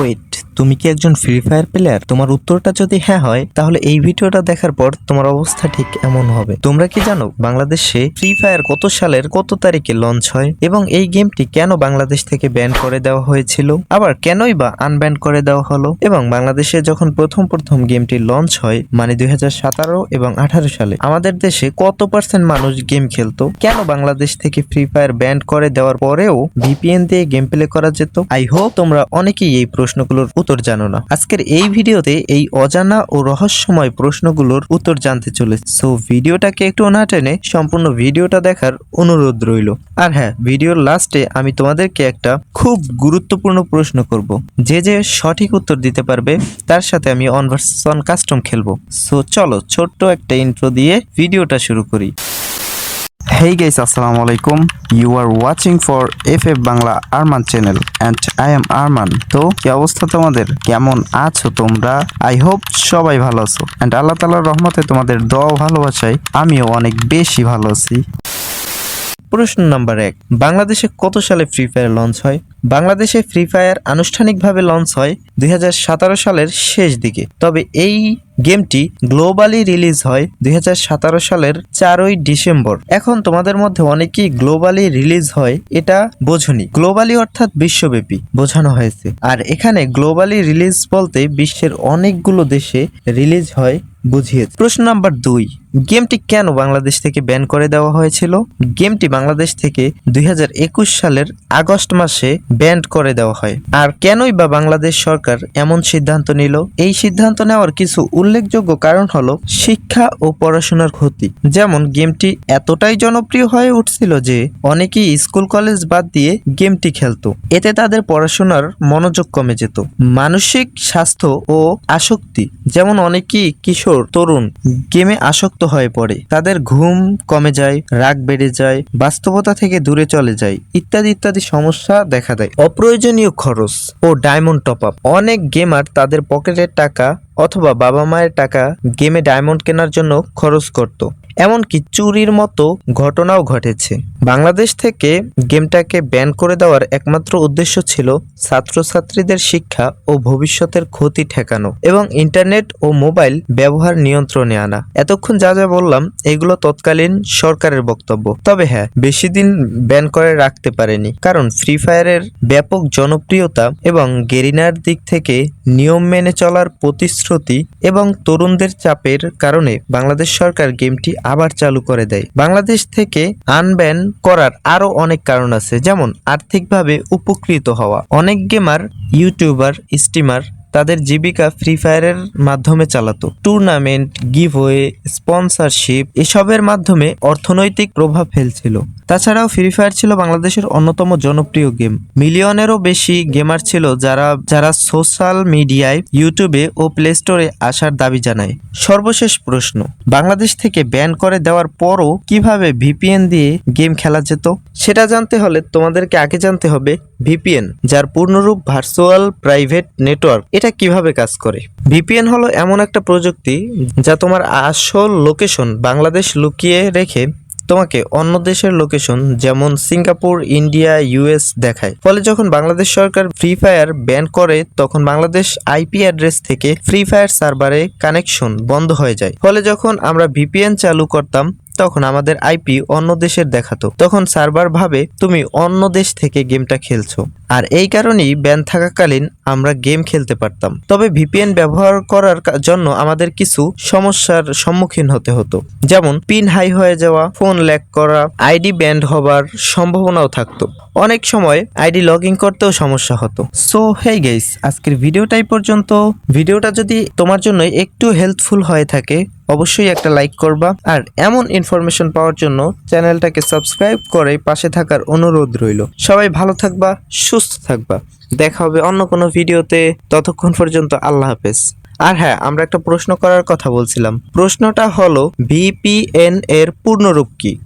wait. তুমি কি একজন ফ্রি ফায়ার প্লেয়ার তোমার উত্তরটা যদি হ্যাঁ হয়, তাহলে এই ভিডিওটা দেখার পর তোমার অবস্থা ঠিক এমন হবে। তোমরা কি জানো, বাংলাদেশে ফ্রি ফায়ার কত সালের, কত তারিখে লঞ্চ হয় এবং এই গেমটি কেন বাংলাদেশ থেকে ব্যান করে দেওয়া হয়েছিল? আবার কেনই বা আনব্যান করে দেওয়া হলো? এবং বাংলাদেশে যখন প্রথম প্রথম গেমটি লঞ্চ হয় মানে দুই এবং আঠারো সালে, আমাদের দেশে কত পার্সেন্ট মানুষ গেম খেলতো? কেন বাংলাদেশ থেকে ফ্রি ফায়ার ব্যান করে দেওয়ার পরেও ভিপিএন দিয়ে গেম প্লে করা যেত? আই হোপ তোমরা অনেকেই এই প্রশ্নগুলোর উত্তর জানো না। আজকের এই ভিডিওতে এই অজানা ও রহস্যময় প্রশ্নগুলোর উত্তর জানতে চলেছে সো ভিডিওটাকে একটু না টেনে সম্পূর্ণ ভিডিওটা দেখার অনুরোধ রইল। আর হ্যাঁ ভিডিওর লাস্টে আমি তোমাদেরকে একটা খুব গুরুত্বপূর্ণ প্রশ্ন করব। যে যে সঠিক উত্তর দিতে পারবে, তার সাথে আমি অন ভার্সেস অন কাস্টম খেলব। সো চলো ছোট্ট একটা ইন্ট্রো দিয়ে ভিডিওটা শুরু করি। Hey guys, Assalamu alaikum. You are watching for FF Bangla Arman channel and I am Arman. তো কি অবস্থা তোমাদের? কেমন আছো তোমরা? আই হোপ সবাই ভালো আছো। অ্যান্ড আল্লাহ তালার রহমতে তোমাদের ও ভালোবাসায় আমিও অনেক বেশি ভালো আছি। প্রশ্ন নাম্বার এক বাংলাদেশে কত সালে ফ্রি ফায়ার লঞ্চ হয়? বাংলাদেশে ফ্রি ফায়ার আনুষ্ঠানিকভাবে লঞ্চ হয় দু হাজার সতেরো সালের শেষ দিকে। তবে এই গেমটি গ্লোবালি রিলিজ হয় দু হাজার সতেরো সালের চারই ডিসেম্বর। এখন তোমাদের মধ্যে অনেকেই গ্লোবালি রিলিজ হয়, এটা বোঝনি। গ্লোবালি অর্থাৎ বিশ্বব্যাপী বোঝানো হয়েছে। আর এখানে গ্লোবালি রিলিজ বলতে বিশ্বের অনেকগুলো দেশে রিলিজ হয়, বুঝিয়েছে। প্রশ্ন নাম্বার দুই গেমটি কেন বাংলাদেশ থেকে ব্যান করে দেওয়া হয়েছিল? গেমটি বাংলাদেশ থেকে দুই হাজার একুশ সালের আগস্ট মাসে ব্যান করে দেওয়া হয়। আর কেনই বা বাংলাদেশ সরকার এমন সিদ্ধান্ত নিল? এই সিদ্ধান্ত নেওয়ার কিছু উল্লেখযোগ্য কারণ হলো শিক্ষা ও পড়াশোনার ক্ষতি। যেমন, গেমটি এতটাই জনপ্রিয় হয়ে উঠছিল যে অনেকেই স্কুল, কলেজ বাদ দিয়ে গেমটি খেলতো। এতে তাদের পড়াশোনার মনোযোগ কমে যেত। মানসিক স্বাস্থ্য ও আসক্তি। যেমন, অনেকেই কিশোর, তরুণ গেমে আসক্ত হয়ে পড়ে। তাদের ঘুম কমে যায়, রাগ বেড়ে যায়, বাস্তবতা থেকে দূরে চলে যায়, ইত্যাদি ইত্যাদি সমস্যা দেখা দেয়। অপ্রয়োজনীয় খরচ ও ডায়মন্ড টপ আপ অনেক গেমার তাদের পকেটের টাকা অথবা বাবা মায়ের টাকা গেমে ডায়মন্ড কেনার জন্য খরচ করত। এমনকি চুরির মতো ঘটনাও ঘটেছে। বাংলাদেশ থেকে গেমটাকে ব্যান করে দেওয়ার একমাত্র উদ্দেশ্য ছিল ছাত্রছাত্রীদের শিক্ষা ও ভবিষ্যতের ক্ষতি ঠেকানো এবং ইন্টারনেট ও মোবাইল ব্যবহার নিয়ন্ত্রণে আনা। এতক্ষণ যা যা বললাম, এগুলো তৎকালীন সরকারের বক্তব্য। তবে হ্যাঁ বেশি দিন ব্যান করে রাখতে পারেনি, কারণ ফ্রি ফায়ারের ব্যাপক জনপ্রিয়তা এবং গেরিনার দিক থেকে নিয়ম মেনে চলার প্রতিশ্রুতি এবং তরুণদের চাপের কারণে বাংলাদেশ সরকার গেমটি আবার চালু করে দেয়। বাংলাদেশ থেকে আনব্যান করার আরও অনেক কারণ আছে, যেমন আর্থিকভাবে উপকৃত হওয়া। অনেক গেমার, ইউটিউবার স্টিমার তাদের জীবিকা ফ্রি ফায়ারের মাধ্যমে চালাতো। টুর্নামেন্ট গিভওয়ে স্পন্সরশিপ এসবের মাধ্যমে অর্থনৈতিক প্রভাব ফেলছিল। তাছাড়াও ফ্রি ফায়ার ছিল বাংলাদেশের অন্যতম জনপ্রিয় গেম। মিলিয়নেরও বেশি গেমার ছিল যারা যারা সোশ্যাল মিডিয়ায় ইউটিউবে ও প্লে স্টোরে আসার দাবি জানায়। সর্বশেষ প্রশ্ন, বাংলাদেশ থেকে ব্যান করে দেওয়ার পরও কীভাবে ভিপিএন দিয়ে গেম খেলা যেত? সেটা জানতে হলে তোমাদেরকে আগে জানতে হবে ভিপিএন যার পূর্ণরূপ ভার্চুয়াল প্রাইভেট নেটওয়ার্ক এটা কীভাবে কাজ করে? ভিপিএন হলো এমন একটা প্রযুক্তি যা তোমার আসল লোকেশন বাংলাদেশ লুকিয়ে রেখে তোমাকে অন্য দেশের লোকেশন যেমন সিঙ্গাপুর, ইন্ডিয়া, ইউএস দেখায়। ফলে যখন বাংলাদেশ সরকার ফ্রি ফায়ার ব্যান করে, তখন বাংলাদেশ আইপি অ্যাড্রেস থেকে ফ্রি ফায়ার সার্ভারে কানেকশন বন্ধ হয়ে যায়। ফলে যখন আমরা ভিপিএন চালু করতাম, তখন আমাদের আইপি অন্য দেশের দেখাতো। তখন সার্ভার ভাবে তুমি অন্য দেশ থেকে গেমটা খেলছো। আর এই কারণেই ব্যান থাকাকালীন আমরা গেম খেলতে পারতাম। তবে ভিপিএন ব্যবহার করার জন্য আমাদের কিছু সমস্যার সম্মুখীন হতে হতো। যেমন, পিন হাই হয়ে যাওয়া, ফোন ল্যাক করা, আইডি ব্যান্ড হবার সম্ভাবনাও থাকতো। অনেক সময় আইডি লগ ইন করতেও সমস্যা হতো। সো হেই গাইস আজকের ভিডিওটাই পর্যন্ত। ভিডিওটা যদি তোমার জন্য একটু হেল্পফুল হয়ে থাকে, অবশ্যই একটা লাইক করবা। আর এমন ইনফরমেশন পাওয়ার জন্য চ্যানেলটাকে সাবস্ক্রাইব করে পাশে থাকার অনুরোধ রইল। সবাই ভালো থাকবা, সুস্থ থাকবা। দেখা হবে অন্য কোনো ভিডিওতে। ততক্ষণ পর্যন্ত আল্লাহ হাফেজ। আর হ্যাঁ আমরা একটা প্রশ্ন করার কথা বলছিলাম। প্রশ্নটা হলো ভিপিএন এর পূর্ণরূপ কি?